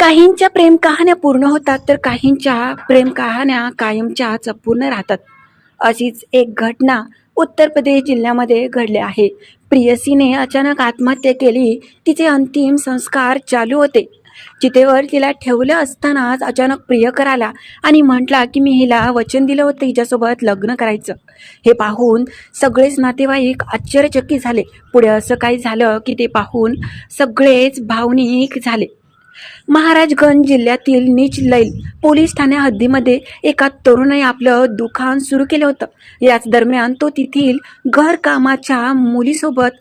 काहींच्या प्रेम कहाण्या पूर्ण होतात तर काहींच्या प्रेम कहाण्या कायमच्याच पूर्ण राहतात. अशीच एक घटना उत्तर प्रदेश जिल्ह्यामध्ये घडली आहे. प्रियसीने अचानक आत्महत्या केली. तिचे अंतिम संस्कार चालू होते. चितेवर तिला ठेवलं असतानाच अचानक प्रियकर आला आणि म्हटला की मी हिला वचन दिलं होतं हिच्यासोबत लग्न करायचं. हे पाहून सगळेच नातेवाईक आश्चर्यचकित झाले. पुढे असं काही झालं की ते पाहून सगळेच भावनिक झाले. महाराजगंज जिल्ह्यातील नीच लैल पोलीस ठाण्या हद्दीमध्ये एका तरुणाने आपलं दुकान सुरू केलं होतं. याच दरम्यान तो तेथील घरकामाच्या मुलीसोबत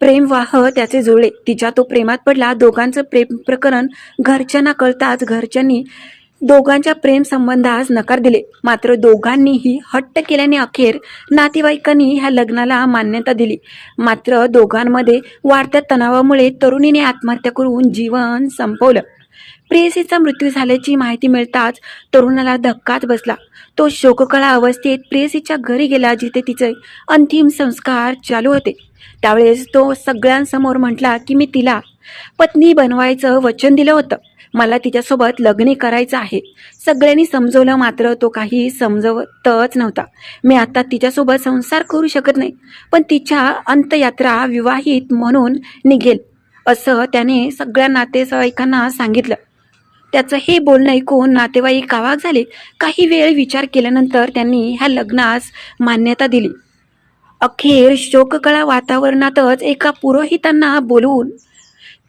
प्रेमवाह त्याचे जुळले. तिच्या तो प्रेमात पडला. दोघांचं प्रेम प्रकरण घरच्यांना कळताच घरच्यांनी दोघांच्या प्रेम संबंधास नकार दिले. मात्र दोघांनीही हट्ट केल्याने अखेर नातेवाईकांनी ह्या लग्नाला मान्यता दिली. मात्र दोघांमध्ये वाढत्या तणावामुळे तरुणीने आत्महत्या करून जीवन संपवलं. प्रेयसीचा मृत्यू झाल्याची माहिती मिळताच तरुणाला धक्काच बसला. तो शोककळा अवस्थेत प्रेयसीच्या घरी गेला जिथे तिचे अंतिम संस्कार चालू होते. त्यावेळेस तो सगळ्यांसमोर म्हटला की मी तिला पत्नी बनवायचं वचन दिलं होतं. मला तिच्यासोबत लग्न करायचं आहे. सगळ्यांनी समजवलं मात्र तो काही समजवतच नव्हता. मी आता तिच्यासोबत संसार करू शकत नाही पण तिच्या अंतयात्रा विवाहित म्हणून निघेल असं त्याने सगळ्या नातेवाईकांना सांगितलं. त्याचं हे बोलणं ऐकून नातेवाईक कावाक झाले. काही वेळ विचार केल्यानंतर त्यांनी ह्या लग्नास मान्यता दिली. अखेर शोककळा वातावरणातच एका पुरोहितांना बोलवून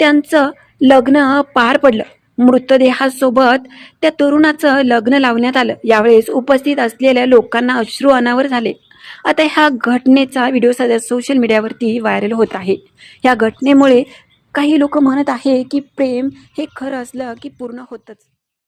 त्यांचं लग्न पार पडलं. मृतदेहासोबत त्या तरुणाचं लग्न लावण्यात आलं. यावेळेस उपस्थित असलेल्या लोकांना अश्रू अनावर झाले. आता ह्या घटनेचा व्हिडिओ सध्या सोशल मीडियावरती व्हायरल होत आहे. या घटनेमुळे काही लोक म्हणत आहे की प्रेम हे खरं असलं की पूर्ण होतंच.